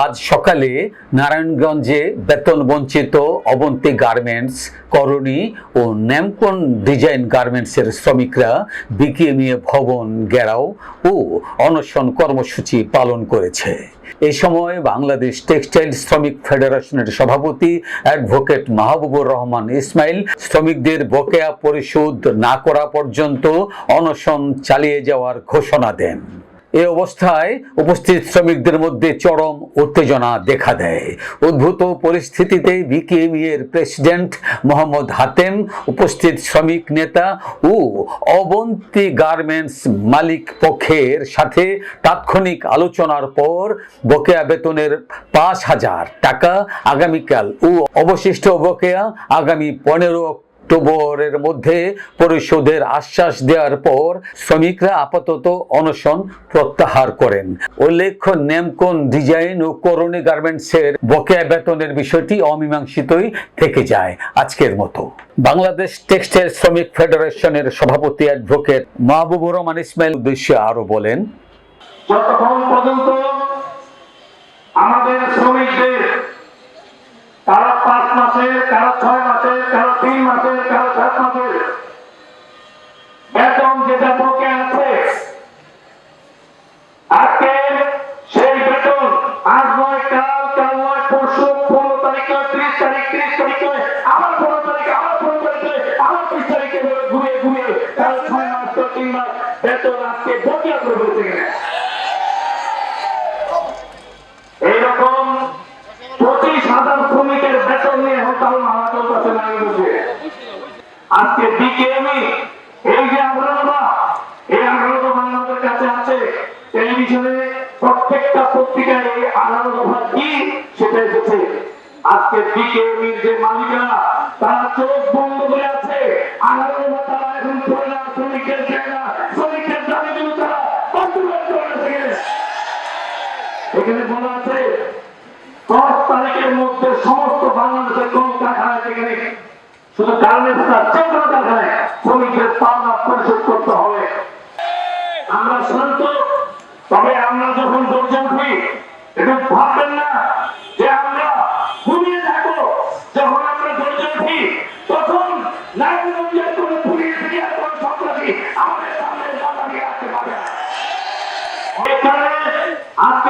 আজ সকালে নারায়ণগঞ্জে বেতন বঞ্চিত অবন্তি গার্মেন্টস করণী ও ন্যামকন ডিজাইন গার্মেন্টসের শ্রমিকরা বিকিএমইএ ভবন ঘেরাও ও অনশন কর্মসূচি পালন করেছে। এ সময় বাংলাদেশ টেক্সটাইল শ্রমিক ফেডারেশনের সভাপতি অ্যাডভোকেট মাহবুবুর রহমান ইসমাইল, শ্রমিকদের বকেয়া পরিশোধ না করা পর্যন্ত অনশন চালিয়ে যাওয়ার ঘোষণা দেন। এ অবস্থায় উপস্থিত শ্রমিকদের মধ্যে চরম উত্তেজনা দেখা দেয়। উদ্ভূত পরিস্থিতিতে বিকেএমই এর প্রেসিডেন্ট মোহাম্মদ হাতেম, উপস্থিত শ্রমিক নেতা ও অবন্তী গার্মেন্টস মালিক পক্ষের সাথে তাৎক্ষণিক আলোচনার পর বকেয়া বেতনের পাঁচ হাজার টাকা আগামীকাল ও অবশিষ্ট বকেয়া আগামী পনেরো অক্টোবরের মধ্যে পরিশোধের আশ্বাস দেওয়ার পর শ্রমিকরা আপাতত অনশন প্রত্যাহার করেন। উল্লেখ্য, নেমকন ডিজাইন ও করণী গার্মেন্টসের বকেয়া বেতনের বিষয়টি অমীমাংসিতই থেকে যায় আজকের মতো। বাংলাদেশ টেক্সটাইল শ্রমিক ফেডারেশনের সভাপতি অ্যাডভোকেট মাহবুবুর রহমান ইসমাইল উদ্দেশ্যে আরও বলেন, যতক্ষণ পর্যন্ত বেতন আজকে করে ফেলতে গেলে এইরকম পঁচিশ হাজার শ্রমিকের বেতন নিয়ে হরতাল মামলা চলতেছে নারায়ণগঞ্জে আজকে বিকেএমই এই যে আন্দোলনটা, এই আন্দোলন আমাদের কাছে আছে। টেলিভিশনে প্রত্যেকটা পত্রিকায় এই আন্দোলন কি সেটা এসেছে। আজকে বিকেএমির যে মালিকরা, তারা চোখ বন্ধ করে আছে। আন্দোলন তারা এখন এখানে বলা আছে, দশ তারিখের মধ্যে সমস্ত বাংলাদেশের কোন কারখানায় যেখানে শুধু গার্মেন্টস না, যে কোনো কারখানায় শ্রমিকদের পাওনা পরিশোধ করতে হবে। আমরা শান্ত, তবে আমরা যখন হই একটু ভাববেন না